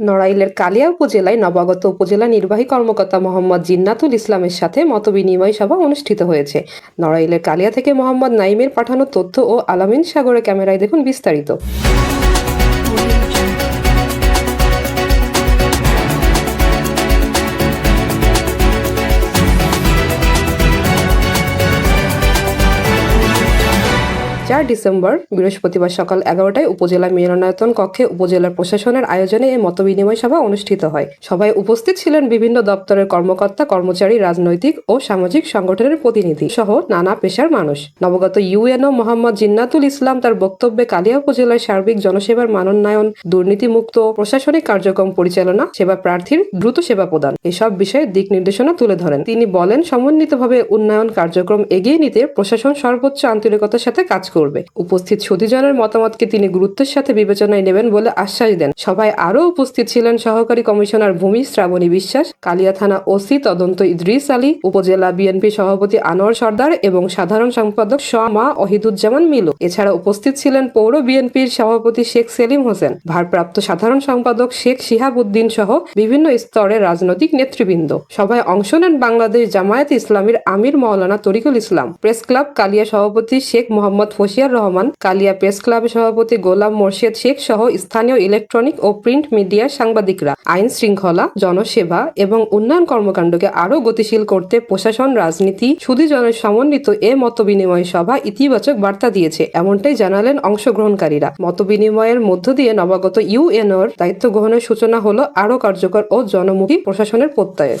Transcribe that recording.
নড়াইলের কালিয়া উপজেলায় নবাগত উপজেলা নির্বাহী কর্মকর্তা মোহাম্মদ জিন্নাতুল ইসলামের সাথে মতবিনিময় সভা অনুষ্ঠিত হয়েছে। নড়াইলের কালিয়া থেকে মোহাম্মদ নাইমের পাঠানো তথ্য ও আলামিন সাগরে ক্যামেরায় দেখুন বিস্তারিত। চার ডিসেম্বর, বৃহস্পতিবার সকাল এগারোটায় উপজেলা মিলনায়তন কক্ষে উপজেলা প্রশাসনের আয়োজনে এই মতবিনিময় সভা অনুষ্ঠিত হয়। সভায় উপস্থিত ছিলেন বিভিন্ন দপ্তরের কর্মকর্তা, কর্মচারী, রাজনৈতিক ও সামাজিক সংগঠনের প্রতিনিধি সহ নানা পেশার মানুষ। নবগত ইউএনও মোহাম্মদ জিন্নাতুল ইসলাম তার বক্তব্যে কালিয়া উপজেলার সার্বিক জনসেবার মানোন্নয়ন, দুর্নীতিমুক্ত প্রশাসনিক কার্যক্রম পরিচালনা, সেবা প্রার্থীর দ্রুত সেবা প্রদান এসব বিষয়ে দিক নির্দেশনা তুলে ধরেন। তিনি বলেন, সমন্বিতভাবে উন্নয়ন কার্যক্রম এগিয়ে নিতে প্রশাসন সর্বোচ্চ আন্তরিকতার সাথে কাজ করবে। উপস্থিত সুধীজনের মতামতকে তিনি গুরুত্বের সাথে বিবেচনায় নেবেন বলে আশ্বাস দেন। সভায় আরও উপস্থিত ছিলেন সহকারী কমিশনার ভূমি শ্রাবণী বিশ্বাস, কালিয়া থানা ওসি তদন্ত ইদ্রিস আলী, উপজেলা বিএনপি সভাপতি আনোয়ার সর্দার এবং সাধারণ সম্পাদক মা অহিদুজ্জামান মিলু। এছাড়া উপস্থিত ছিলেন পৌর বিএনপির সভাপতি শেখ সেলিম হোসেন, ভারপ্রাপ্ত সাধারণ সম্পাদক শেখ শিহাব উদ্দিন সহ বিভিন্ন স্তরের রাজনৈতিক নেতৃবৃন্দ। সভায় অংশ নেন বাংলাদেশ জামায়াত ইসলামীর আমির মাওলানা তরিকুল ইসলাম। প্রেস ক্লাব কালিয়া সভাপতি শেখ মোহাম্মদ ফসিয়ার রহমান, কালিয়া প্রেস ক্লাবের সভাপতি গোলাম মোর্শেদ শেখ সহ স্থানীয় ইলেকট্রনিক ও প্রিন্ট মিডিয়ার সাংবাদিকরা। আইন শৃঙ্খলা, জনসেবা এবং উন্নয়ন কর্মকাণ্ডকে আরও গতিশীল করতে প্রশাসন, রাজনীতি সুধীজনের সমন্বিত এ মতবিনিময় সভা ইতিবাচক বার্তা দিয়েছে, এমনটাই জানালেন অংশগ্রহণকারীরা। মতবিনিময়ের মধ্য দিয়ে নবাগত ইউএনওর দায়িত্ব গ্রহণের সূচনা হলো আরও কার্যকর ও জনমুখী প্রশাসনের প্রত্যয়ে